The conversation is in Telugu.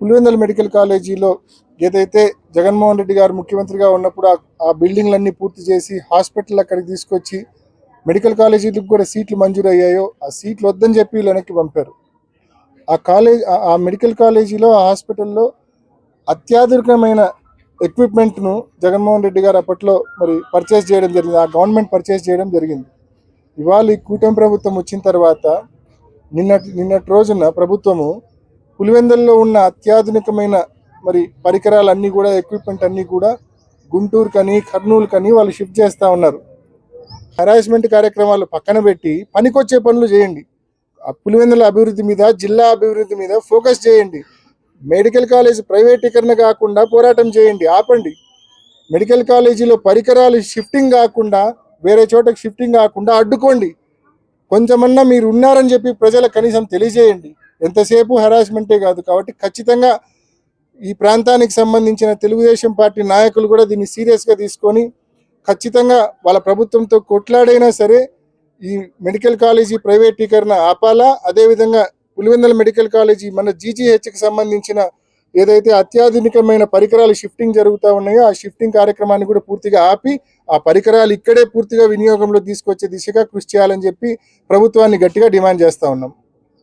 పులివెందుల మెడికల్ కాలేజీలో ఏదైతే జగన్మోహన్ రెడ్డి గారు ముఖ్యమంత్రిగా ఉన్నప్పుడు ఆ- బిల్డింగ్లన్నీ పూర్తి చేసి హాస్పిటల్ అక్కడికి తీసుకొచ్చి మెడికల్ కాలేజీలకు కూడా సీట్లు మంజూరు అయ్యాయో ఆ సీట్లు వద్దని చెప్పి వెనక్కి పంపారు. ఆ కాలేజ్ ఆ- ఆ మెడికల్ కాలేజీలో ఆ హాస్పిటల్లో అత్యాధునికమైన ఎక్విప్మెంట్ను జగన్మోహన్ రెడ్డి గారు అప్పట్లో మరి పర్చేస్ చేయడం జరిగింది. ఆ గవర్నమెంట్ పర్చేస్ చేయడం జరిగింది. ఇవాళ ఈ కూటమి ప్రభుత్వం వచ్చిన తర్వాత నిన్నటి నిన్నటి రోజున ప్రభుత్వము పులివెందుల్లో ఉన్న అత్యాధునికమైన మరి పరికరాలన్నీ కూడా ఎక్విప్మెంట్ అన్నీ కూడా గుంటూరు కని కర్నూలు కని వాళ్ళు షిఫ్ట్ చేస్తూ ఉన్నారు. హరాస్మెంట్ కార్యక్రమాలు పక్కన పెట్టి పనికొచ్చే పనులు చేయండి. పులివెందుల అభివృద్ధి మీద జిల్లా అభివృద్ధి మీద ఫోకస్ చేయండి. మెడికల్ కాలేజ్ ప్రైవేటీకరణ కాకుండా పోరాటం చేయండి ఆపండి. మెడికల్ కాలేజీలో పరికరాలు షిఫ్టింగ్ కాకుండా వేరే చోటకి షిఫ్టింగ్ కాకుండా అడ్డుకోండి. కొంచెమన్నా మీరు ఉన్నారని చెప్పి ప్రజలకు కనీసం తెలియజేయండి. ఎంతసేపు హెరాస్మెంటే కాదు. కాబట్టి ఖచ్చితంగా ఈ ప్రాంతానికి సంబంధించిన తెలుగుదేశం పార్టీ నాయకులు కూడా దీన్ని సీరియస్గా తీసుకొని ఖచ్చితంగా వాళ్ళ ప్రభుత్వంతో కొట్లాడైనా సరే ఈ మెడికల్ కాలేజీ ప్రైవేటీకరణ ఆపాలా? అదేవిధంగా పులివెందుల మెడికల్ కాలేజీ మన జీజీహెచ్కి సంబంధించిన ఏదైతే అత్యాధునికమైన పరికరాలు షిఫ్టింగ్ జరుగుతూ ఉన్నాయో ఆ షిఫ్టింగ్ కార్యక్రమాన్ని కూడా పూర్తిగా ఆపి ఆ పరికరాలు ఇక్కడే పూర్తిగా వినియోగంలో తీసుకొచ్చే దిశగా కృషి చేయాలని చెప్పి ప్రభుత్వాన్ని గట్టిగా డిమాండ్ చేస్తూ ఉన్నాం.